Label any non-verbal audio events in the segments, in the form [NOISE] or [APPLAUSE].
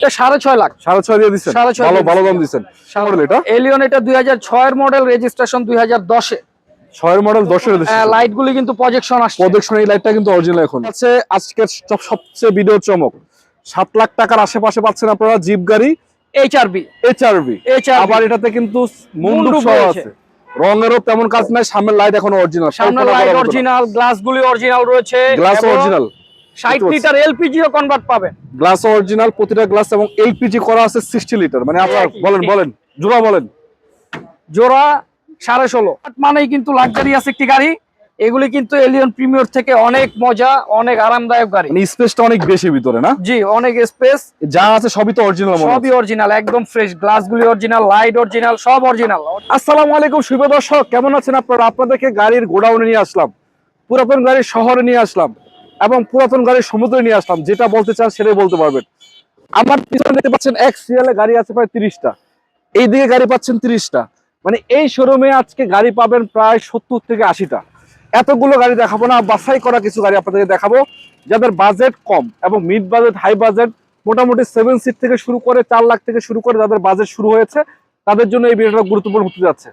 এটা সাড়ে ছয় লাখ। সাড়ে ছয় দিয়ে দিচ্ছেন? সাড়ে ছয় ভালো ভালো দাম দিচ্ছি। দিচ্ছেন। এটা? এলিয়ন এটা দুই হাজার ছয়ের মডেল রেজিস্ট্রেশন দুই হাজার দশে। ছয়ের মডেল দশের লাইট গুলি কিন্তু প্রজেকশন আসছে। প্রদক্ষিণ এই লাইটটা কিন্তু অরিজিনাল এখন। আছে আজকের সবচেয়ে ভিডিও চমক। সাত লাখ টাকার আশেপাশে পাচ্ছেন আপনারা জিপ গাড়ি এইচআরবি এইচআরবি আবার এটাতে কিন্তু সহ। আছে। রঙেরও তেমন কাজ নাই সামনের লাইট এখন অরিজিনাল সামনে লাইট অরিজিনাল গ্লাস গুলি অরিজিনাল রয়েছে গ্লাস অরিজিনাল ষাট লিটার এলপিজিও কনভার্ট পাবেন। গ্লাস অরিজিনাল প্রতিটা গ্লাস এবং এলপিজি করা আছে সিক্সটি লিটার। মানে আপনার বলেন বলেন জোড়া বলেন। জোড়া সাড়ে ষোলো। মানেই কিন্তু লাক্সারিয়াস একটি গাড়ি। এগুলি কিন্তু এলিয়ন প্রিমিয়র থেকে অনেক মজা অনেক আরামদায়ক গাড়ি। মানে স্পেসটা অনেক বেশি ভিতরে না? জি অনেক স্পেস যা আছে সবই তো অরিজিনাল সবই অরিজিনাল একদম ফ্রেশ গ্লাস গুলি অরিজিনাল লাইট অরিজিনাল সব অরিজিনাল আসসালামু আলাইকুম শুভ দর্শক। কেমন আছেন আপনারা? আপনাদেরকে গাড়ির গোডাউনে নিয়ে আসলাম। পুরাতন গাড়ির শহরে নিয়ে আসলাম। এবং পুরাতন গাড়ি সমুদ্রে নিয়ে আসলাম। যেটা বলতে চান সেটাই বলতে পারবেন। আমার পিছনে দেখতে পাচ্ছেন এক সিরিয়ালে গাড়ি আছে প্রায় তিরিশটা। এই দিকে গাড়ি পাচ্ছেন তিরিশটা। মানে এই শোরুমে আজকে গাড়ি পাবেন প্রায় সত্তর থেকে আশিটা। এতগুলো গাড়ি দেখাবো না, বাছাই করা কিছু গাড়ি আপনাদেরকে দেখাবো। যাদের বাজেট কম এবং মিড বাজেট হাই বাজেট মোটামুটি সেভেন সিট থেকে শুরু করে চার লাখ থেকে শুরু করে যাদের বাজেট শুরু হয়েছে, তাদের জন্য এই ভিডিওটা গুরুত্বপূর্ণ হতে যাচ্ছে।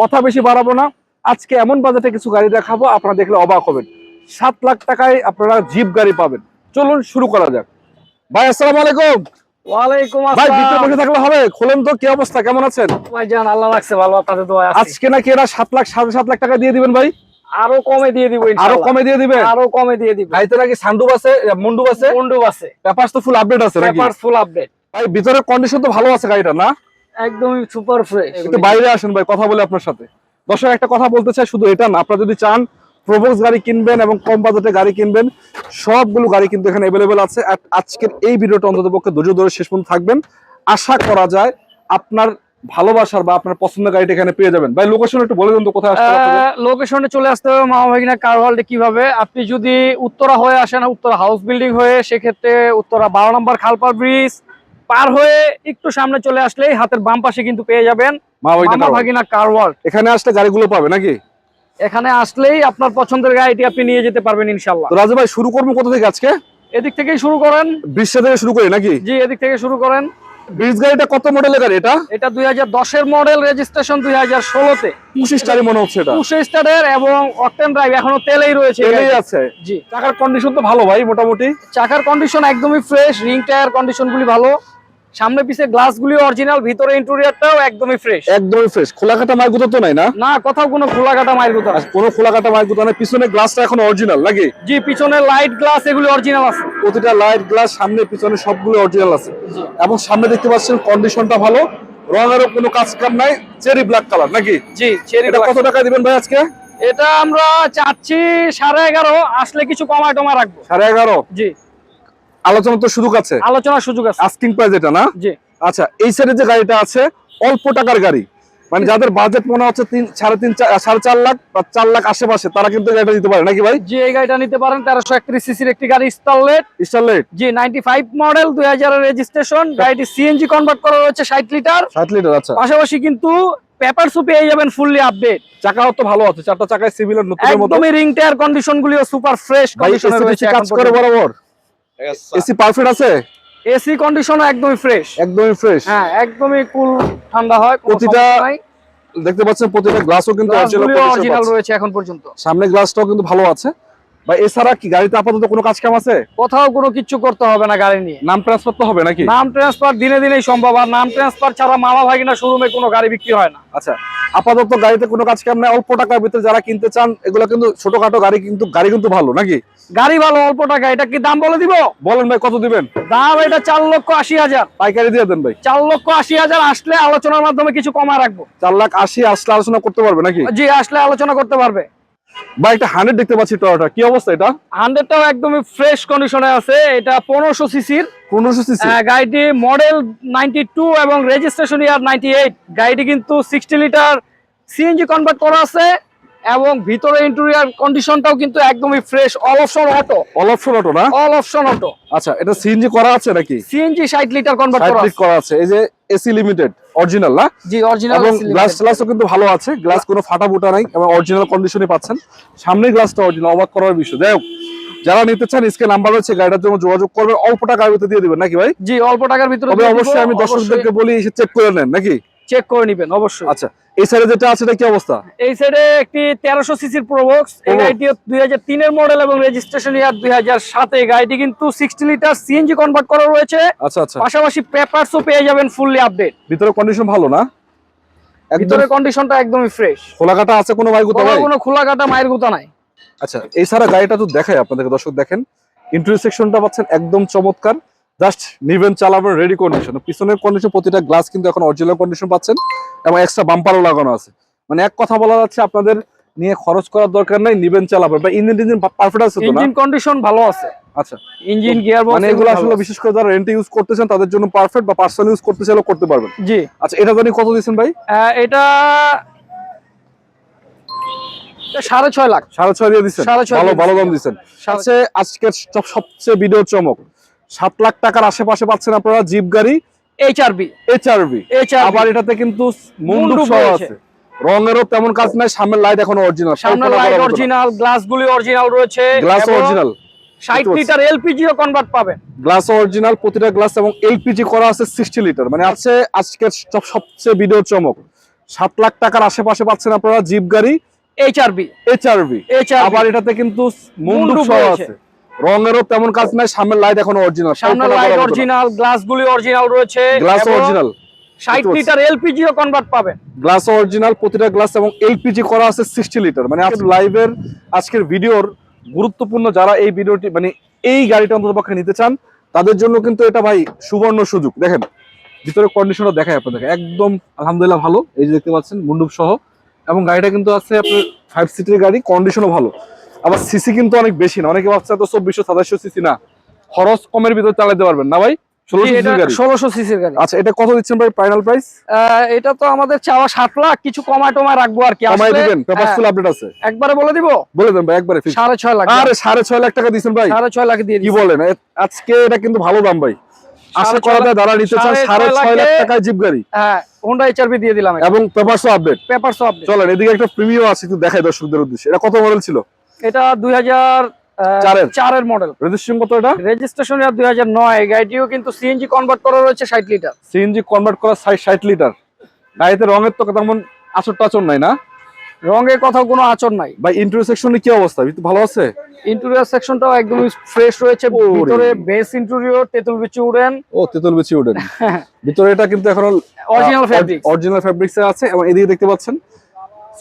কথা বেশি বাড়াবো না। আজকে এমন বাজেটে কিছু গাড়ি দেখাবো, আপনারা দেখলে অবাক হবেন। সাত লাখ টাকায় আপনারা জিপ গাড়ি পাবেন। চলুন শুরু করা যাক। ভাই আসসালামু আলাইকুম। ওয়ালাইকুম ভাই ভিতরে আসসালাম বসে থাকলে হবে। খোলেন তো কি অবস্থা? কেমন আছেন? ভাইজান আল্লাহ রাখছে ভালো আপনাদের দোয়া আছে। আজকে নাকি এরা সাত লাখ সাড়ে সাত লাখ টাকা দিয়ে দিবেন ভাই? আরও কমে দিয়ে দিব আরও কমে দিয়ে দিবেন? আরও কমে দিয়ে দিব। গাড়িতে নাকি সান্ডুপ আছে মুন্ডুপ আছে? মুন্ডুপ আছে। পেপারস তো ফুল আপডেট আছে নাকি? পেপারস ফুল আপডেট ভাই ভিতরের কন্ডিশন তো ভালো আছে গাড়িটা না? একদমই সুপার ফ্রেশ একটু বাইরে আসেন ভাই কথা বলে আপনার সাথে। দর্শক একটা কথা বলতে চাই শুধু এটা না আপনারা যদি চান প্রোবক্স গাড়ি কিনবেন এবং কম বাজেটে গাড়ি কিনবেন সবগুলো গাড়ি কিন্তু এখানে অ্যাভেলেবেল আছে। আজকের এই ভিডিওটা অন্তত পক্ষে ধৈর্য ধরে শেষ পর্যন্ত থাকবেন। আশা করা যায় আপনার ভালোবাসার বা আপনার পছন্দের গাড়িটা এখানে পেয়ে যাবেন। ভাই লোকেশন একটু বলে দেন তো কোথায় আসতে লোকেশনে চলে আসতে হবে মামা ভাগিনা কার ওয়ার্ল্ডে কীভাবে? আপনি যদি উত্তরা হয়ে আসেন উত্তরা হাউস বিল্ডিং হয়ে সেক্ষেত্রে উত্তরা বারো নম্বর খালপার ব্রিজ পার হয়ে একটু সামনে চলে আসলেই হাতের বাম পাশে কিন্তু পেয়ে যাবেন মা মামা। ভাগিনা কার ওয়ার্ল্ড এখানে আসলে গাড়িগুলো পাবে নাকি? এখানে আসলেই আপনার পছন্দের গাড়িটি আপনি নিয়ে যেতে পারবেন ইনশাল্লাহ রাজু ভাই শুরু করব কোথা থেকে আজকে? এদিক থেকেই শুরু করেন। বিশ্ব থেকে শুরু করি নাকি? জি এদিক থেকে শুরু করেন। ব্রিজ গাড়িটা কত মডেলের গাড়ি এটা? এটা দুই মডেল রেজিস্ট্রেশন দুই হাজার ষোলোতে। পঁচিশ টারি মনে হচ্ছে এটা। স্টারের এবং অকটেন ড্রাইভ এখনও তেলেই রয়েছে তেলেই আছে। জি। টাকার কন্ডিশন তো ভালো ভাই মোটামুটি। চাকার কন্ডিশন একদমই ফ্রেশ রিং টায়ার কন্ডিশন গুলি ভালো। সামনে পিছে গ্লাস গুলি অরিজিনাল ভিতরে ইন্টেরিয়রটাও একদমই ফ্রেশ একদমই ফ্রেশ খোলা কাটা মাল গুতো তো নাই না? না কোথাও কোনো খোলা কাটা মাইল কোথাও আর কোনো খোলা কাটা মাল গুতো নাই। পিছনে গ্লাসটা এখন অরিজিনাল নাকি? জি পিছনে লাইট গ্লাস এগুলি অরিজিনাল আছে। প্রতিটা লাইট গ্লাস সামনে পিছনে সবগুলো অরিজিনাল আছে। এবং সামনে দেখতে পাচ্ছেন কন্ডিশনটা ভালো। রঙেরও কোনো কাজ কাম নাই। চেরি ব্ল্যাক কালার নাকি? জি চেরি এটা কত টাকা দিবেন ভাই আজকে? এটা আমরা চাচ্ছি সাড়ে এগারো। আসলে কিছু কমায় টমা রাখব। সাড়ে এগারো? জি। আলোচনা তো সুযোগ আছে। আলোচনার সুযোগ আছে। আস্কিং প্রাইস এটা না? জি। আচ্ছা এই সাইডে যে গাড়িটা আছে অল্প টাকার গাড়ি। মানে যাদের বাজেট মনে হচ্ছে তিন সাড়ে তিন সাড়ে চার লাখ বা চার লাখ আশেপাশে তারা কিন্তু গাড়িটা দিতে পারে নাকি ভাই? জি এই গাড়িটা নিতে পারেন তেরোশো একত্রিশ সিসির একটি গাড়ি Starlet Starlight G ninety five model দুই হাজারের রেজিস্ট্রেশন গাড়িটি সিএনজি কনভার্ট করা রয়েছে ষাট লিটার ষাট লিটার আচ্ছা। পাশাপাশি কিন্তু পেপারসও পেয়ে যাবেন ফুললি আপডেট চাকাও তো ভালো আছে চারটা চাকায় সিভিলের নতুন মতো। একদমই রিং টায়ার কন্ডিশন গুলিও সুপার ফ্রেশ কন্ডিশনে রয়েছে কাজ করে বরাবর। এসি পারফেক্ট আছে? এসি কন্ডিশন একদমই ফ্রেশ একদমই ফ্রেশ হ্যাঁ একদমই কুল ঠান্ডা হয় কোনো প্রতিটা দেখতে পাচ্ছেন প্রতিটা গ্লাসও কিন্তু অরিজিনাল রয়েছে এখন পর্যন্ত। সামনে গ্লাসটাও কিন্তু ভালো আছে। ভাই এছাড়া কি গাড়িতে আপাতত কোনো কাজ কাম আছে? কোথাও কোনো কিছু করতে হবে না গাড়ি নিয়ে। নাম ট্রান্সফার তো হবে নাকি? নাম ট্রান্সফার দিনে দিনেই সম্ভব আর নাম ট্রান্সফার ছাড়া মামা ভাগিনা শোরুমে কোনো গাড়ি বিক্রি হয় না। আচ্ছা আপাতত গাড়িতে কোনো কাজ কাম নাই অল্প টাকার ভিতরে যারা কিনতে চান এগুলো কিন্তু ছোটখাটো গাড়ি কিন্তু গাড়ি কিন্তু ভালো নাকি? গাড়ি ভালো অল্প টাকা এটা কি দাম বলে দিব? বলেন ভাই কত দিবেন? দাম এটা চার লক্ষ আশি হাজার। পাইকারি দিয়ে দেন ভাই। চার লক্ষ আশি হাজার আসলে আলোচনার মাধ্যমে কিছু কমা রাখব। চার লাখ আশি আসলে আলোচনা করতে পারবে নাকি? জি আসলে আলোচনা করতে পারবে। ভাই একটা হান্ড্রেড দেখতে পাচ্ছি টয়োটা কি অবস্থা এটা? হান্ড্রেডটাও একদমই ফ্রেশ কন্ডিশনে আছে। এটা পনেরোশো সিসির পনেরোশো সিসি গাড়িটি মডেল নাইনটি টু এবং রেজিস্ট্রেশন ইয়ার নাইনটি এইট গাড়িটি কিন্তু সিক্সটি লিটার সিএনজি কনভার্ট করা আছে। এবং ভিতরে ইন্টেরিয়ার কন্ডিশনটাও কিন্তু একদমই fresh all option auto all option auto না? অল অপশন অটো আচ্ছা এটা সিএনজি করা আছে নাকি? সিএনজি ষাট লিটার কনভার্ট করা আছে। করা আছে। এই যে এসি লিমিটেড অরিজিনাল না? জি অরিজিনাল এবং গ্লাস গ্লাসও কিন্তু ভালো আছে। গ্লাস কোনো ফাটা ফুটা নাই এবং অরিজিনাল কন্ডিশনে পাচ্ছেন। সামনের গ্লাসটা অরিজিনাল অবাক করার বিষয়। যাই হোক যারা নিতে চান স্ক্রিন নাম্বার রয়েছে গাড়িটার জন্য যোগাযোগ করবেন। অল্প টাকার ভিতরে দিয়ে দিবেন নাকি ভাই? জি অল্প টাকার ভিতরে তবে অবশ্যই আমি দর্শকদেরকে বলি এসে চেক করে নেন নাকি? চেক করে নেবেন অবশ্যই। আচ্ছা এই সাইডে যেটা আছে এটা কি অবস্থা? এই সাইডে একটি তেরোশো সিসির প্রোবক্স এই। গাড়িটি দুই হাজার তিনের মডেল এবং রেজিস্ট্রেশন ইয়ার দুই হাজার সাতে গাড়িটি কিন্তু সিক্সটি লিটার সিএনজি কনভার্ট করা রয়েছে। আচ্ছা আচ্ছা। পাশাপাশি পেপারসও পেয়ে যাবেন ফুললি আপডেট ভিতরে কন্ডিশন ভালো না? একদম ভিতরে কন্ডিশনটা একদমই ফ্রেশ খোলা কাটা আছে কোনো ভাই গুতা ভাই? কোনো খোলা কাটা মায়ের গুতা নাই। আচ্ছা এই সারা গাড়িটা তো দেখাই আপনাদের দর্শক দেখেন। ইন্টারসেকশনটা পাচ্ছেন একদম চমৎকার। জাস্ট নিভেন চালাবেন রেডি কন্ডিশন পিছনের কন্ডিশন প্রতিটা গ্লাস কিন্তু এখন অরিজিনাল কন্ডিশন পাচ্ছেন এবং এক্সট্রা বাম্পারও লাগানো আছে। মানে এক কথা বলা যাচ্ছে আপনাদের নিয়ে খরচ করার দরকার নাই নিবেন চালাবেন বা ইঞ্জিন টিঞ্জিন পারফেক্ট আছে তো না? ইঞ্জিন কন্ডিশন ভালো আছে। আচ্ছা। ইঞ্জিন গিয়ার মানে এগুলো আসলে বিশেষ করে যারা রেন্টে ইউজ করতেছেন তাদের জন্য পারফেক্ট বা পার্সোনাল ইউজ করতে চাইলেও করতে পারবেন। জি। আচ্ছা এটা জানি কত দিয়েছেন ভাই? এটা সাড়ে ছয় লাখ। সাড়ে ছয় দিয়ে দিচ্ছেন সাড়ে ছয় ভালো ভালো দাম দিচ্ছেন আছে আজকের সব- সবচেয়ে ভিডিও চমক। সাত লাখ টাকার আশেপাশে পাচ্ছেন আপনারা জিপ গাড়ি এইচআরবি এইচআরবি আবার এটাতে কিন্তু মুন্ডুপ সহ আছে। রঙেরও তেমন কাজ নাই সামনের লাইট এখন অরিজিনাল সামনে লাইট অরিজিনাল গ্লাস গুলি অরিজিনাল রয়েছে গ্লাস অরিজিনাল ষাট লিটার এলপিজিও কনভার্ট পাবেন। গ্লাস অরিজিনাল প্রতিটা গ্লাস এবং এলপিজি করা আছে সিক্সটি লিটার মানে আছে আজকের সব- সবচেয়ে ভিডিও চমক। সাত লাখ টাকার আশেপাশে পাচ্ছেন আপনারা জিপ গাড়ি এইচআরবি এইচআরবি আবার এটাতে কিন্তু মুন্ডুপ সহ আছে। রঙেরও তেমন কাজ নাই সামনের লাইট এখন অরিজিনাল সামনে লাইট অরিজিনাল গ্লাস গুলি অরিজিনাল রয়েছে গ্লাস অরিজিনাল ষাট লিটার এলপিজিও কনভার্ট পাবেন। গ্লাস অরিজিনাল প্রতিটা গ্লাস এবং এলপিজি করা আছে সিক্সটি লিটার মানে আজ লাইভের আজকের ভিডিওর গুরুত্বপূর্ণ যারা এই ভিডিওটি মানে এই গাড়িটা অন্তত পক্ষে নিতে চান তাদের জন্য কিন্তু এটা ভাই সুবর্ণ সুযোগ। দেখেন ভিতরে কন্ডিশনটা দেখায় আপনাদের একদম আলহামদুলিল্লাহ ভালো। এই যে দেখতে পাচ্ছেন মুন্ডুপ সহ। এবং গাড়িটা কিন্তু আছে আপনার ফাইভ সিটের গাড়ি কন্ডিশনও ভালো। আবার সিসি কিন্তু অনেক বেশি না অনেকে ভাবছে তো চব্বিশশো সাতাশশো সিসি না। খরচ কমের ভিতরে চালাতে পারবেন না ভাই? ষোলোশো সিসির গাড়ি। আচ্ছা এটা কত দিচ্ছেন ভাই ফাইনাল প্রাইস এটা তো আমাদের চাওয়া সাত লাখ কিছু কমায় টমায় রাখব আর কি। কমাই দিবেন পেপার হ্যাঁ, ফুল আপডেট আছে। একবারে বলে দিব? বলে দেন ভাই একবারে সাড়ে ছয় লাখ আরে সাড়ে ছয় লাখ টাকা দিচ্ছেন ভাই। সাড়ে ছয় লাখ দিয়ে কি বলেন? আজকে এটা কিন্তু ভালো দাম ভাই। আশা সাড়ে করা ছয় যায় যারা নিতে চান সাড়ে সাড়ে ছয় ছয় লাখ টাকায় জিপ গাড়ি। হ্যাঁ হোন্ডা এইচআরবি দিয়ে দিলাম এবং পেপারসও আপডেট চলেন এদিকে একটা প্রিমিয়াম আছে একটু দেখাই দর্শকদের উদ্দেশ্যে। এটা কত মডেল ছিল? এটা দুই চারের। মডেল রেজিস্ট্রেশন কত এটা? রেজিস্ট্রেশন দুই হাজার নয়। গাড়িটিও কিন্তু সিএনজি কনভার্ট করা রয়েছে ষাট লিটার সিএনজি কনভার্ট করা ষাট লিটার গাড়িতে রঙের তো তেমন আচর টাচর নাই না? রঙের কথাও কোনো আচর নাই। ভাই কি অবস্থা? ভিতরে ভালো আছে? ইন্টেরিয়র সেকশনটাও একদমই ফ্রেশ রয়েছে। ভিতরে বেস ইন্টেরিয়র তেতুল বিচি উড়েন। ও তেতুল বেশি উঠেন [LAUGHS] ভিতরে এটা কিন্তু এখন অরিজিনাল ফেব্রিক অরিজিনাল ফেব্রিক্স আছে এবং এদিকে দেখতে পাচ্ছেন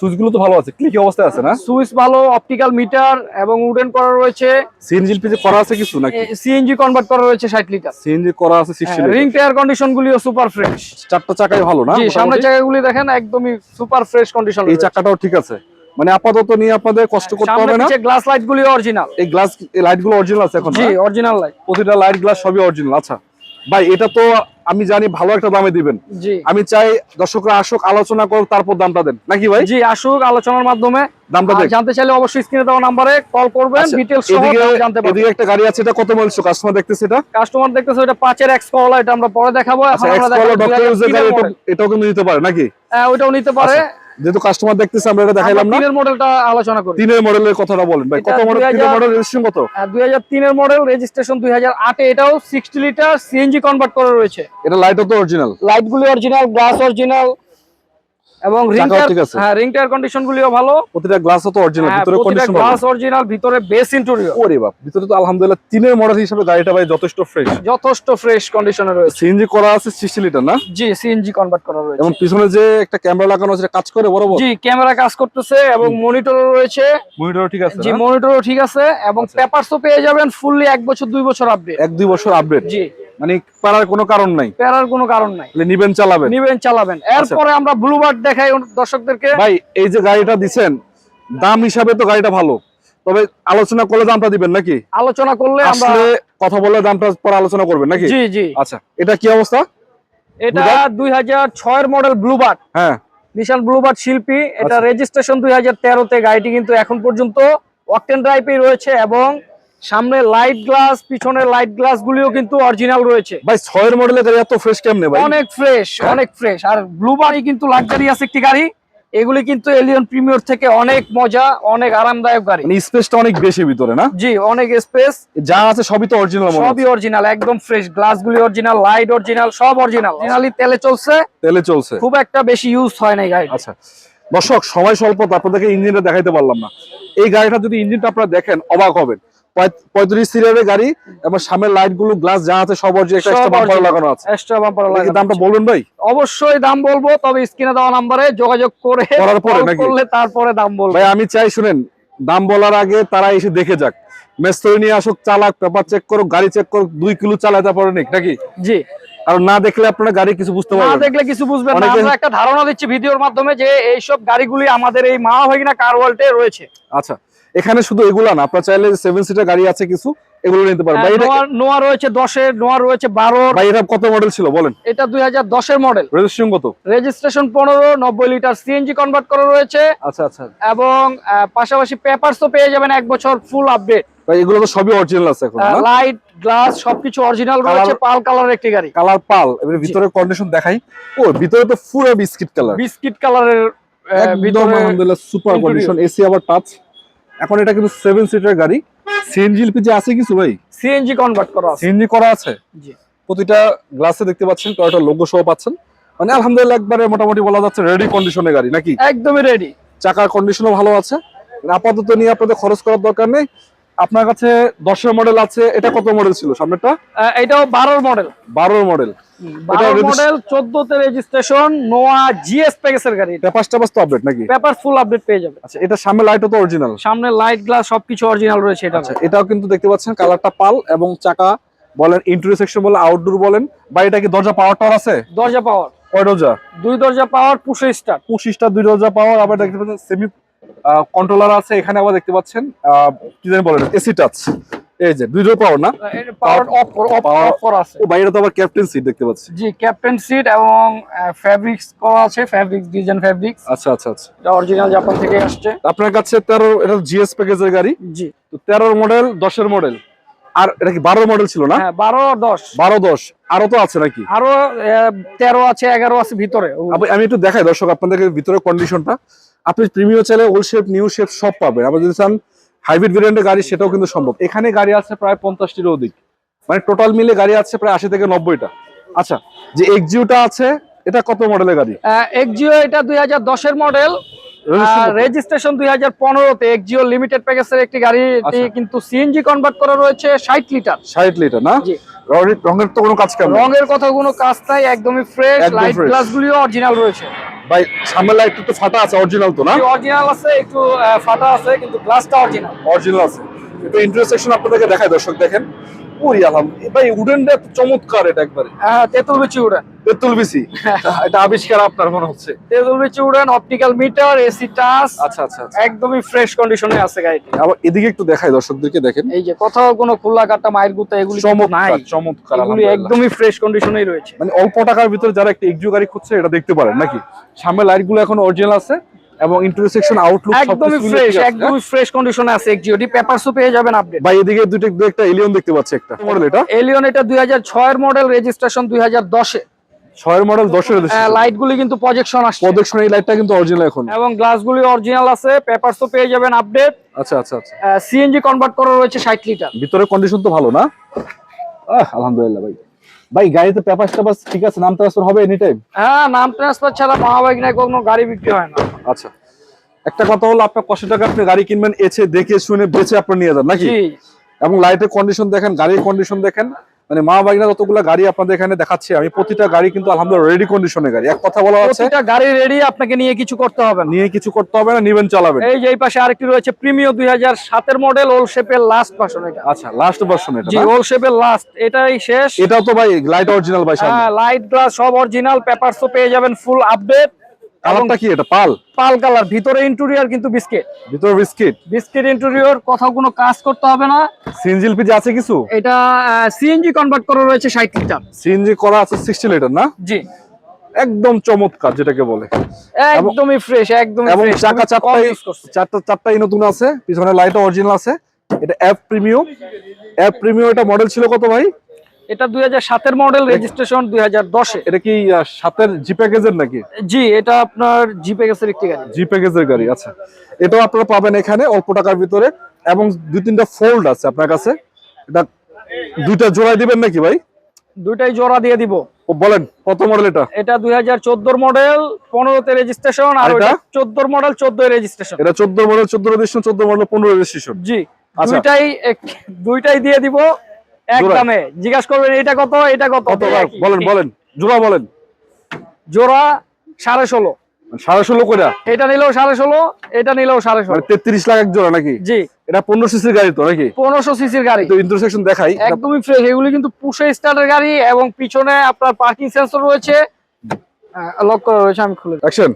সুইচগুলো তো ভালো আছে ক্লিক অবস্থায় আছে না? সুইচ ভালো অপটিক্যাল মিটার এবং উডেন করা রয়েছে। সিএনজি পিছে করা আছে কিছু নাকি? সিএনজি কনভার্ট করা রয়েছে ষাট লিটার সিএনজি করা আছে সিক্সটি রিং টায়ার কন্ডিশন গুলিও সুপার ফ্রেশ চারটা চাকাই ভালো না? জি সামনের? জায়গাগুলি দেখেন একদমই সুপার ফ্রেশ কন্ডিশন এই চাকাটাও ঠিক আছে। মানে আপাতত নিয়ে আপনাদের কষ্ট করতে সামনে হবে না? গ্লাস লাইট গুলি অরিজিনাল এই গ্লাস লাইটগুলো অরিজিনাল আছে এখন জি অরিজিনাল লাইট প্রতিটা লাইট গ্লাস সবই অরিজিনাল আচ্ছা ভাই এটা তো আমি জানি ভালো একটা দামে দিবেন। আমি চাই দর্শকরা আসুক আলোচনা করুক তারপর দামটা দেন। নাকি ভাই? জি আসুক আলোচনার মাধ্যমে। দামটা দেন। জানতে চাইলে অবশ্যই স্ক্রিনে দেওয়া নাম্বারে কল করবেন ডিটেইলস সহ জানতে পারবেন। এদিকে একটা গাড়ি আছে এটা কত মূল্য কাস্টমার দেখতেছে এটা? কাস্টমার দেখতেছে এটা পাঁচের এক্স কলা এটা আমরা পরে দেখাবো। আচ্ছা এখন আমরা দেখাবো ডক্টর ইউজের 2003 গাড়ি এর এটা- এটাও কিন্তু নিতে পারে নাকি? হ্যাঁ, ওইটাও নিতে পারে। যেহেতু কাস্টমার দেখতেছে আমরা এটা দেখাইলাম না। তিনের মডেলটা আলোচনা করি। তিনের মডেলের কথাটা বলেন ভাই। কত মডেল 2000 তিনের মডেল রেজিস্ট্রেশন কত? দুই হাজার তিনের মডেল রেজিস্ট্রেশন দুই হাজার আটে। এটাও সিক্সটি লিটার সিএনজি কনভার্ট করা রয়েছে। এটা লাইটও তো অরিজিনাল লাইট গুলি অরিজিনাল গ্লাস অরিজিনাল এবং রিং চাকাও ঠিক আছে। হ্যাঁ কন্ডিশন গুলিও ভালো। প্রতিটা গ্লাসও তো অরিজিনাল হ্যাঁ, ভিতরে কন্ডিশন গ্লাস অরিজিনাল ভিতরে বেস ইন্টেরিয়র ওরে বাপ ভিতরে তো আলহামদুলিল্লাহ তিনের মডেল হিসেবে গাড়িটা ভাই যথেষ্ট ফ্রেশ যথেষ্ট ফ্রেশ কন্ডিশনে রয়েছে। সিএনজি করা আছে সিক্সটি লিটার না? জি সিএনজি কনভার্ট করা রয়েছে। এবং পিছনে যে একটা ক্যামেরা লাগানো আছে কাজ করে বরাবর? জি ক্যামেরা কাজ করতেছে এবং মনিটরও রয়েছে। মনিটর ঠিক আছে জি? মনিটরও ঠিক আছে এবং আচ্ছা। পেপারসও পেয়ে যাবেন ফুললি এক বছর দুই বছর আপডেট এক দুই বছর আপডেট জি। মানে পারার কোনো কারণ নাই? প্যারার কোনো কারণ নাই। তাহলে নিবেন চালাবেন? নিবেন চালাবেন। এরপরে আমরা ব্লুবার্ড দেখাই দর্শকদেরকে। ভাই এই যে গাড়িটা দিছেন দাম হিসাবে তো গাড়িটা ভালো। তবে আলোচনা করলে দামটা দিবেন নাকি? আলোচনা করলে আমরা আসলে কথা বললে দামটা পরে আলোচনা করবেন নাকি? জি জি। আচ্ছা এটা কি অবস্থা? এটা Bluebird? দুই হাজার ছয়ের মডেল ব্লুবার্ড হ্যাঁ। নিশান ব্লুবার্ড শিল্পী। এটা আচ্ছা। রেজিস্ট্রেশন দুই হাজার তেরোতে গাড়িটি কিন্তু এখন পর্যন্ত অকটেন ড্রাইভে রয়েছে এবং সামনে লাইট গ্লাস পিছনে লাইট গ্লাস গুলিও কিন্তু অরিজিনাল রয়েছে। ভাই ছয়ের মডেলের গাড়ি এত ফ্রেশ কেমনে ভাই। অনেক ফ্রেশ হ্যাঁ। অনেক ফ্রেশ আর ব্লুবার্ডই কিন্তু লাক্সারিয়াস একটি গাড়ি। এগুলি কিন্তু এলিয়ন প্রিমিয়র থেকে অনেক মজা অনেক আরামদায়ক গাড়ি। মানে স্পেসটা অনেক বেশি ভিতরে না? জি অনেক স্পেস যা আছে সবই তো অরিজিনাল মনে সবই অরিজিনাল একদম ফ্রেশ গ্লাসগুলি অরিজিনাল লাইট অরিজিনাল সব অরিজিনাল অরিজিনালি তেলে চলছে। তেলে চলছে। খুব একটা বেশি ইউজ হয় না এই গাড়ি আচ্ছা। দর্শক সময় স্বল্প তো আপনাদেরকে ইঞ্জিনটা দেখাইতে পারলাম না। এই গাড়িটা যদি ইঞ্জিনটা আপনারা দেখেন অবাক হবেন। পঁয়ত্রিশ সিরিয়ালের গাড়ি এবং সামনের লাইটগুলো গ্লাস যা আছে সব original। লাগানো আছে। এক্সট্রা বাম্পার দামটা বলবেন ভাই? অবশ্যই দাম বলব তবে স্ক্রিনে দেওয়া নাম্বারে যোগাযোগ করে করার পরে নাকি? করলে তারপরে দাম বলব। ভাই আমি চাই শুনেন দাম বলার আগে তারা এসে দেখে যাক। মেস্তরি নিয়ে আসুক চালাক পেপার চেক করুক গাড়ি চেক করুক দুই কিলো চালাতে পারে নিক নাকি? জি। আর না দেখলে আপনারা গাড়ি কিছু বুঝতে পারবেন। না। দেখলে কিছু বুঝবেন না আমরা একটা ধারণা দিচ্ছি ভিডিওর মাধ্যমে যে এইসব গাড়িগুলি আমাদের এই মা হইনা কার ওয়ার্ল্ডে রয়েছে। আচ্ছা এখানে শুধু এগুলা না আপনারা চাইলে সেভেন সিটার গাড়ি আছে কিছু এগুলো নিতে পারবেন। ভাই এটা নোয়া রয়েছে দশের নোয়া রয়েছে বারোর। ভাই এটা কত মডেল ছিল বলেন? এটা দুই হাজার দশের মডেল রেজিস্ট্রেশন কত? রেজিস্ট্রেশন পনেরো নব্বই লিটার সিএনজি কনভার্ট করা রয়েছে। আচ্ছা আচ্ছা। এবং পাশাপাশি পেপারস তো পেয়ে যাবেন এক বছর ফুল আপডেট ভাই এগুলো তো সবই অরিজিনাল আছে এখন লাইট গ্লাস সবকিছু অরিজিনাল রয়েছে পাল কালারের একটি গাড়ি। কালার পাল এবারে ভিতরে কন্ডিশন দেখাই। ও ভিতরে তো পুরো বিস্কিট কালার বিস্কিট কালারের ভিতরে আলহামদুলিল্লাহ সুপার কন্ডিশন এসি আবার টাচ এখন এটা কিন্তু সেভেন সিটার গাড়ি। সিএনজি এলপিজি আছে কিছু ভাই? সিএনজি কনভার্ট করা আছে। সিএনজি করা আছে? জি। প্রতিটা গ্লাসে দেখতে পাচ্ছেন টয়োটা লোগো সহ পাচ্ছেন। মানে আলহামদুলিল্লাহ একবারে মোটামুটি বলা যাচ্ছে রেডি কন্ডিশনের গাড়ি নাকি? একদমই রেডি চাকার কন্ডিশনও ভালো আছে। আপাতত নিয়ে আপনাদের খরচ করার দরকার নেই। আপনার কাছে দশের মডেল আছে। এটা কত মডেল ছিল সামনেরটা? এটাও বারোর মডেল বারোর মডেল রেজিস্ট্রেশন নোয়া জিএস প্যাকেজের গাড়ি পেপার টাপাস তো আপডেট নাকি? ফুল আপডেট পেয়ে যাবে। আচ্ছা এটা সামনে লাইটও তো অরিজিনাল সামনে লাইট গ্লাস সবকিছু অরিজিনাল রয়েছে এটা আচ্ছা এটাও কিন্তু দেখতে পাচ্ছেন কালারটা পাল এবং চাকা বলেন ইন্টেরিয়র সেকশন বলেন আউটডোর বলেন। বা এটা কি দরজা পাওয়ার টাওয়ার আছে? দরজা পাওয়ার কয় দরজা? দুই দরজা পাওয়ার পুশে স্টার পঁচিশটা দুই দরজা পাওয়ার আবার দেখতে পাচ্ছেন সেমি কন্ট্রোলার আছে এখানে আবার দেখতে পাচ্ছেন আহ, কি জানি বলেন এসি টাচ এই যে দুই পাওয়ার না? পাওয়ার অফ অফ করা আছে। ও বাইরে তো আবার ক্যাপ্টেন সিট দেখতে পাচ্ছি। জি ক্যাপ্টেন সিট এবং ফ্যাব্রিক্স করা আছে ফ্যাব্রিক্স ডিজাইন ফ্যাব্রিক্স আচ্ছা আচ্ছা আচ্ছা। এটা অরিজিনাল জাপান থেকে আসছে। আপনার কাছে তেরো এটা জিএস প্যাকেজের গাড়ি। জি। তো তেরোর মডেল দশের মডেল আর এটা কি বারো মডেল ছিল না? হ্যাঁ বারো দশ। বারো দশ। আরও তো আছে নাকি? আরও আহ, তেরো আছে এগারো আছে ভিতরে। আমি একটু দেখাই দর্শক আপনাদেরকে ভিতরে কন্ডিশনটা আপনি প্রিমিয়াম চাইলে ওল্ড শেপ নিউ শেপ সব পাবেন। আবার যদি চান হাইব্রিড ভেরিয়েন্টের গাড়ি সেটাও কিন্তু সম্ভব। এখানে গাড়ি আছে প্রায় পঞ্চাশটির অধিক। মানে টোটাল মিলে গাড়ি আছে প্রায় আশি থেকে নব্বইটা। আচ্ছা যে এক্সিওটা আছে, এটা কত মডেলের গাড়ি? এক্সিও এটা দুই হাজার দশের মডেল? রেজিস্ট্রেশন দুই হাজার পনেরোতে এক্সজিও লিমিটেড প্যাকেজের একটি গাড়ি আচ্ছা। কিন্তু সিএনজি কনভার্ট করা রয়েছে ষাট লিটার। ষাট লিটার না? রঙের- তো কোনো কাজ কাম রঙের কথা কোনো কাজ নাই একদমই ফ্রেশ লাইট গ্লাস গুলিও অরিজিনাল রয়েছে। ভাই সামনে লাইট একটু ফাটা আছে অরিজিনাল তো না? অরিজিনাল আছে একটু ফাটা আছে কিন্তু গ্লাসটা অরিজিনাল অরিজিনাল আছে। ইন্টারসেকশন আপনাদেরকে দেখায় দর্শক দেখেন। ওই ভাই উডেনটা চমৎকার এটা একবারে। তেঁতুল বিচি উড়ান। তেতুল বিসি এটা আবিষ্কার আপনার মনে হচ্ছে? তেঁতুল বিচি উড়ান অপটিক্যাল মিটার এসি টাচ আচ্ছা আচ্ছা একদমই ফ্রেশ কন্ডিশনে আছে গাড়িটি। আবার এদিকে একটু দেখাই দর্শকদেরকে দেখেন। এই যে কোথাও কোনো খোলা কাটা মায়ের গুতা এগুলি চমৎকার চমৎকার এগুলি একদমই ফ্রেশ কন্ডিশনেই রয়েছে। মানে অল্প টাকার ভিতরে যারা একটা এক্সিউ গাড়ি খুঁজছে এটা দেখতে পারেন নাকি? সামনে লাইটগুলো এখন অরিজিনাল আছে। এবং ইন্টারসেকশন আউটলুক একদমই ফ্রেশ একদমই ফ্রেশ কন্ডিশনে আছে এক্সিওডি পেপারসও পেয়ে যাবেন আপডেট ভাই এদিকে দুটো দু একটা এলিয়ন দেখতে পাচ্ছি একটা। মডেল এটা? এলিয়ন এটা দুই হাজার ছয়ের মডেল রেজিস্ট্রেশন দুই হাজার দশে। ছয়ের মডেল দশের লাইট গুলি কিন্তু প্রজেকশন আসছে। প্রদর্শন এই লাইটটা কিন্তু অরিজিনাল এখন। এবং গ্লাস গুলি অরিজিনাল আছে পেপারসও পেয়ে যাবেন আপডেট আচ্ছা আচ্ছা আচ্ছা। সিএনজি কনভার্ট করা রয়েছে ষাট লিটার ভিতরে কন্ডিশন তো ভালো না? আহ, আলহামদুলিল্লাহ ভাই। ভাই গাড়িতে পেপার টাপাস ঠিক আছে নাম ট্রান্সফার হবে এনি টাইম হ্যাঁ নাম ট্রান্সফার ছাড়া মহাবাইক নাই কোনো গাড়ি বিক্রি হয় না। আচ্ছা। একটা কথা হলো আপনি কষ্ট টাকা আপনি গাড়ি কিনবেন এসে দেখে শুনে বেঁচে আপনি নিয়ে যান নাকি? জি। এবং লাইটের কন্ডিশন দেখেন গাড়ির কন্ডিশন দেখেন মানে মা বাগিনা যতগুলো গাড়ি আপনাদের এখানে দেখাচ্ছি আমি প্রতিটা গাড়ি কিন্তু আলহামদুলিল্লাহ রেডি কন্ডিশনের গাড়ি। এক কথা বলা আছে প্রতিটা গাড়ি রেডি আপনাকে নিয়ে কিছু করতে হবে নিয়ে কিছু করতে হবে না নিবেন চালাবেন। এই যে এই পাশে আরেকটি রয়েছে প্রিমিও দুই হাজার সাতের মডেল ওল শেপের লাস্ট ভার্সন এটা। আচ্ছা লাস্ট ভার্সন এটা জি? ওল শেপের লাস্ট এটাই শেষ। এটাও তো ভাই লাইট অরিজিনাল ভাই হ্যাঁ লাইট গ্লাস সব অরিজিনাল পেপারসও পেয়ে যাবেন ফুল আপডেট কালারটা কি এটা? পাল? পাল কালার ভিতরে ইন্টেরিয়র কিন্তু বিস্কিট ভিতর বিস্কিট বিস্কিট ইন্টেরিয়র কোথাও কোনো কাজ করতে হবে না। সিএনজি পিজি আছে কিছু? এটা সিএনজি কনভার্ট করা রয়েছে ষাট লিটার। সিএনজি করা আছে সিক্সটি লিটার না? জি। একদম চমৎকার যেটাকে বলে। একদমই ফ্রেশ একদম এবং চাকা চারটাই চারটা চারটাই নতুন আছে পিছনে লাইট অরিজিনাল আছে। এটা অ্যাপ প্রিমিয়াম অ্যাপ প্রিমিয়াম এটা মডেল ছিল কত ভাই? এটা দুই হাজার মডেল রেজিস্ট্রেশন দুই হাজার দশে। এটা কি সাতের জি প্যাকেজের নাকি? জি এটা আপনার জিপে গেছের একটি গাড়ি। জি প্যাকেজের গাড়ি আচ্ছা। এটাও আপনারা পাবেন এখানে অল্প টাকার ভিতরে এবং দুই তিনটা ফোল্ড আছে আপনার কাছে। এটা দুইটা জোড়াই দিবেন নাকি ভাই? দুইটাই জোড়া দিয়ে দিব। বলেন কত মডেল এটা? এটা দুই হাজার চোদ্দোর মডেল পনেরোতে রেজিস্ট্রেশন আর এটা? ওটা চোদ্দোর মডেল চোদ্দোই রেজিস্ট্রেশন এটা চোদ্দ মডেল চোদ্দ রেজিস্ট্রেশন চোদ্দ মডেল পনেরো রেজিস্ট্রেশন জি আচ্ছা। দুইটাই দুইটাই দিয়ে দিব। এক জোড়া। জিজ্ঞাসা করবেন এটা কত? এটা কত। বলেন বলেন। জোড়া বলেন। জোড়া সাড়ে ষোলো। সাড়ে ষোলো করে এটা নিলেও সাড়ে ষোলো এটা নিলেও সাড়ে ষোলো। মানে তেত্রিশ লাখ এক জোড়া নাকি? জি। এটা সিসির গাড়ি তো নাকি? পনেরোশো সিসির গাড়ি। তো ইন্টারসেকশন দেখাই। একদমই ফ্রেশ এগুলি কিন্তু পুষে স্টার্টের গাড়ি এবং পিছনে আপনার পার্কিং সেন্সর রয়েছে। লক করা রয়েছে আমি খুলে। অ্যাকশন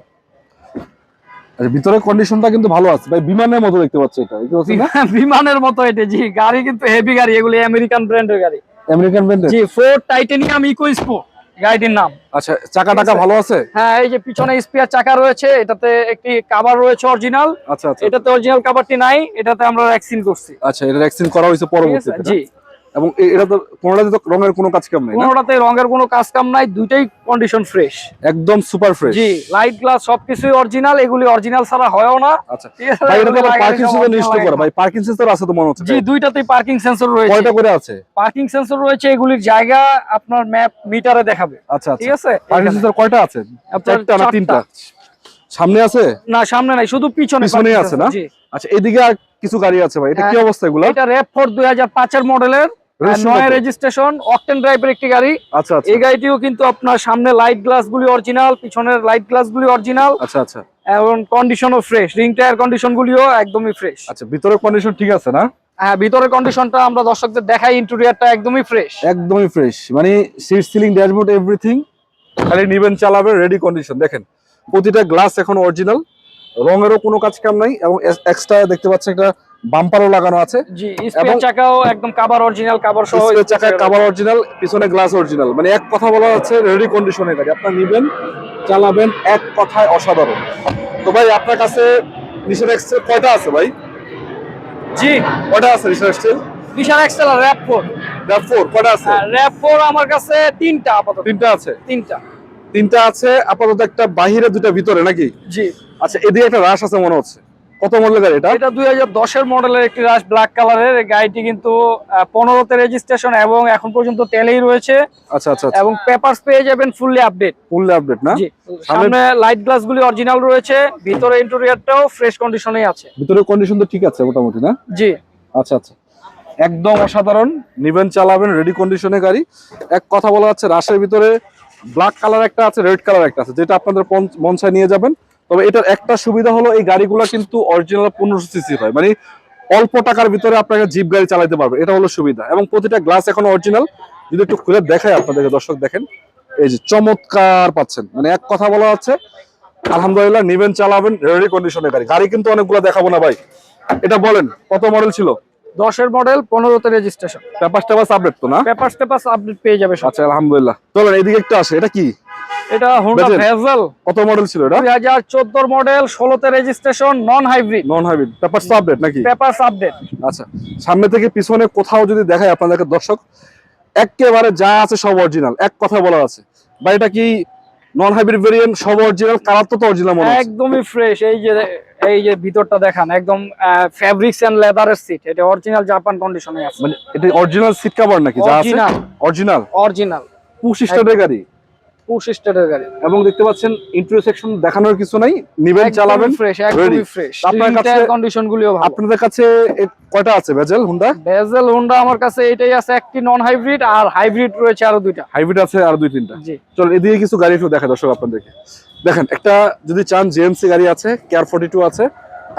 আচ্ছা ভিতরে কন্ডিশনটা কিন্তু ভালো আছে। ভাই বিমানের মতো দেখতে পাচ্ছি এটা। দেখতে পাচ্ছি না? [LAUGHS] বিমানের মতো এটা জি গাড়ি কিন্তু হেভি গাড়ি এগুলি আমেরিকান ব্র্যান্ডের গাড়ি। আমেরিকান ব্র্যান্ডের জি ফোর টাইটেনিয়াম ইকো স্পোর্ট গাড়িটির নাম। আচ্ছা চাকা টাকা ভালো আছে? হ্যাঁ এই যে পিছনে স্পিয়ার চাকা রয়েছে এটাতে একটি কাভার রয়েছে অরিজিনাল আচ্ছা আচ্ছা। এটাতে অরিজিনাল কাভারটি নাই এটাতে আমরা ভ্যাকসিন করছি। আচ্ছা এটা ভ্যাকসিন করা হয়েছে? পরবর্তীতে জি। এবং এটা তো কোনোটাতে তো রঙের কোনো কাজ কাম নাই কোনোটাতে রঙের কোনো কাজ কাম নাই দুইটাই কন্ডিশন ফ্রেশ একদম সুপার ফ্রেশ জি লাইট গ্লাস সবকিছুই অরিজিনাল এগুলি অরিজিনাল ছাড়া হয়ও না। আচ্ছা ভাই এটা তো পার্কিং সেন্সর করা ভাই পার্কিং সেন্সর আছে তো মনে হচ্ছে জি দুইটাতেই পার্কিং সেন্সর রয়েছে। কয়টা করে আছে? পার্কিং সেন্সর রয়েছে এগুলির জায়গা আপনার ম্যাপ মিটারে দেখাবে। আচ্ছা ঠিক আচ্ছা আছে পার্কিং সেন্সর কয়টা আছে? চারটা না তিনটা? সামনে আছে? না সামনে নাই শুধু পিছনে parking আছে না? আচ্ছা এদিকে কিছু গাড়ি আছে ভাই এটা কি হ্যাঁ, অবস্থা এগুলো এটা র্যাপ ফোর দুই হাজার পাঁচের মডেলের নয়? রেজিস্ট্রেশন অকটেন ড্রাইভের একটি গাড়ি। আচ্ছা আচ্ছা। এই গাড়িটিও কিন্তু আপনার সামনে লাইট গ্লাস গুলি অরিজিনাল পিছনের লাইট গ্লাস গুলি অরিজিনাল আচ্ছা আচ্ছা। এবং কন্ডিশনও ফ্রেশ রিং টায়ার কন্ডিশন গুলিও একদমই ফ্রেশ আচ্ছা ভিতরের কন্ডিশন ঠিক আছে না? হ্যাঁ ভিতরের কন্ডিশনটা আমরা দর্শকদের দেখাই ইন্টেরিয়রটা একদমই ফ্রেশ একদমই ফ্রেশ মানে সিট সিলিং ড্যাশবোর্ড এভরিথিং খালি নিবেন চালাবে রেডি কন্ডিশন দেখেন প্রতিটা গ্লাস এখন অরিজিনাল রঙেরও কোনো কাজ কাম নাই এবং এক্সট্রা দেখতে পাচ্ছেন একটা বাম্পারও লাগানো আছে। জি স্পেয়ার চাকাও একদম কাভার অরিজিনাল কাভার সহ স্পেয়ার চাকায় কাভার অরিজিনাল পিছনে গ্লাস অরিজিনাল মানে এক কথা বলা যাচ্ছে রেডি কন্ডিশনের গাড়ি। আপনার নিবেন চালাবেন এক কথায় অসাধারণ। তো ভাই আপনার কাছে নিশান এক্সেল কয়টা আছে ভাই? জি। কয়টা আছে নিশান এক্সেল বিশাল এক্সেল র্যাপ ফোর র্যাপ ফোর কয়টা আছে? র্যাপ ফোর আমার কাছে তিনটা আপাতত। তিনটা আছে? তিনটা। তিনটা আছে আপাতত একটা বাহিরে দুটা ভিতরে নাকি? জি। আচ্ছা এদিকে একটা রাশ আছে মনে হচ্ছে। কত মডেলের গাড়ি এটা? এটা দুই হাজার দশের মডেলের একটি রাশ ব্ল্যাক কালারের গাড়িটি কিন্তু পনেরোতে রেজিস্ট্রেশন এবং এখন পর্যন্ত তেলেই রয়েছে। আচ্ছা আচ্ছা এবং পেপারস পেয়ে যাবেন ফুললি আপডেট ফুললি আপডেট না? সামনে লাইট গ্লাস গুলি অরিজিনাল রয়েছে ভিতরে ইন্টেরিয়রটাও ফ্রেশ কন্ডিশনেই আছে। ভিতরে কন্ডিশন তো ঠিক আছে মোটামুটি না? জি। আচ্ছা আচ্ছা। একদম অসাধারণ নিবেন চালাবেন রেডি কন্ডিশনে গাড়ি। এক কথা বলা যাচ্ছে রাশের ভিতরে ব্ল্যাক কালার একটা আছে রেড কালার একটা আছে যেটা আপনাদের পন- মনসায় নিয়ে যাবেন। তবে এটার একটা সুবিধা হলো এই গাড়িগুলো কিন্তু অরিজিনাল পনেরোশো সিসি হয়। মানে অল্প টাকার ভিতরে আপনাকে জিপ গাড়ি চালাতে পারবে। এটা হলো সুবিধা। এবং প্রতিটা গ্লাস এখন অরিজিনাল যদি একটু খুলে দেখায় আপনাদেরকে দর্শক দেখেন। এই যে চমৎকার পাচ্ছেন। মানে এক কথা বলা যাচ্ছে আলহামদুলিল্লাহ নিবেন চালাবেন রেডি কন্ডিশনের গাড়ি। গাড়ি কিন্তু অনেকগুলো দেখাবো না ভাই। এটা বলেন কত মডেল ছিল? দশের মডেল পনেরোতে রেজিস্ট্রেশন পেপার টেপার আপডেট তো না? পেপার টেপারস আপডেট পেয়ে যাবে আচ্ছা আলহামদুলিল্লাহ। চলেন এইদিকে একটু আসে। এটা কি? এটা হোন্ডা। ভেজেল কত মডেল ছিল এটা? দুই হাজার চোদ্দোর মডেল ষোলোতে registration non hybrid non hybrid paper update নাকি? পেপারস আপডেট আচ্ছা সামনে থেকে পিছনে কোথাও যদি দেখায় আপনাদেরকে দর্শক একেবারে যা আছে সব অরিজিনাল এক কথা বলা আছে। বা এটা কি নন হাইব্রিড ভেরিয়েন্ট সব অরিজিনাল কালার তো অরিজিনাল মনে একদমই ফ্রেশ এই যে এই যে ভিতরটা দেখান একদম ফ্যাব্রিক্স এন্ড লেদারের সিট এটা অরিজিনাল জাপান কন্ডিশনে আছে। মানে এটা অরিজিনাল সিট কভার নাকি? যা আছে? অরিজিনাল অরিজিনাল অরিজিনাল পুশ স্টার্টের গাড়ি? পুশ স্টারের গাড়ি। এবং দেখতে পাচ্ছেন ইন্টারসেকশন দেখানোর কিছু নাই নিবেন চালাবেন ফ্রেশ একদমই ফ্রেশ আপনার কাছে- কন্ডিশন গুলিও ভালো। আপনাদের কাছে কয়টা আছে ভেজেল হুন্ডা ভেজেল হোন্ডা আমার কাছে এটাই আছে একটি নন হাইব্রিড আর হাইব্রিড রয়েছে আরও দুইটা। হাইব্রিড আছে আর দুই তিনটা। জি। চল এদিকে কিছু গাড়ি একটু দেখা দর্শক আপনাদেরকে। দেখেন একটা যদি চান জিএমসি গাড়ি আছে কেয়ার ফোর্টি টু আছে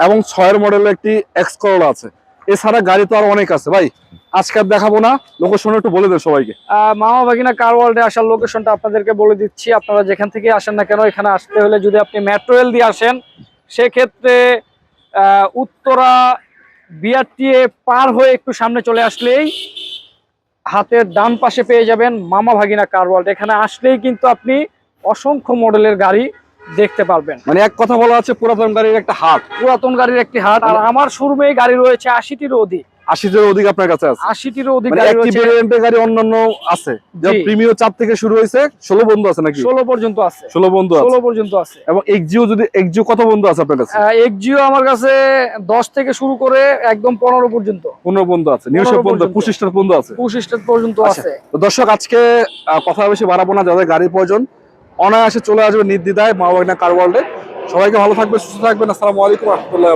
এবং ছয়ের মডেলের একটি এক্স করোলা আছে। এছাড়া গাড়ি তো আর অনেক আছে ভাই। আজকে দেখাবো না। লোকেশন একটু বলে দেন সবাইকে। মামা ভাগিনা কার ওয়ার্ল্ডে আসার লোকেশনটা আপনাদেরকে বলে দিচ্ছি। আপনারা যেখান থেকে আসেন না কেন এখানে আসতে হলে যদি আপনি মেট্রো রেল দিয়ে আসেন সেক্ষেত্রে উত্তরা বিআরটিএ পার হয়ে একটু সামনে চলে আসলেই হাতের ডান পাশে পেয়ে যাবেন মামা ভাগিনা কার ওয়ার্ল্ড এখানে আসলেই কিন্তু আপনি অসংখ্য মডেলের গাড়ি দেখতে পারবেন। মানে এক কথা বলা আছে পুরাতন গাড়ির একটা হাট। পুরাতন গাড়ির একটি হাট। আর আমার শোরুমে গাড়ি রয়েছে আশিটিরও অধিক। আশিটির অধিক আপনার কাছে আছে। আশিটিরও অধিক মানে গাড়ি গাড়ি অন্যান্য আছে। চার থেকে শুরু হয়েছে ষোলো বন্ধু আছে নাকি? ষোলো পর্যন্ত আছে। ষোলো ষোলো পর্যন্ত আছে। এবং এক্সিও যদি এক্সিও কত বন্ধু আছে আপনার কাছে? এক্সিও আমার কাছে দশ থেকে শুরু করে একদম পনেরো পর্যন্ত। পনেরো বন্ধু আছে। নিউশো পর্যন্ত। পঁচিশটার বন্ধু আছে। পঁচিশ পর্যন্ত আচ্ছা। আছে। তো দর্শক আজকে কথা বেশি বাড়াবো না যাদের গাড়ির প্রয়োজন। অনায়াসে চলে আসবে নির্দ্বিধায় মা বাগনা কার ওয়ার্ল্ডে। সবাইকে ভালো থাকবে সুস্থ থাকবেন। আসসালামু আলাইকুম রহমতুল্লাহ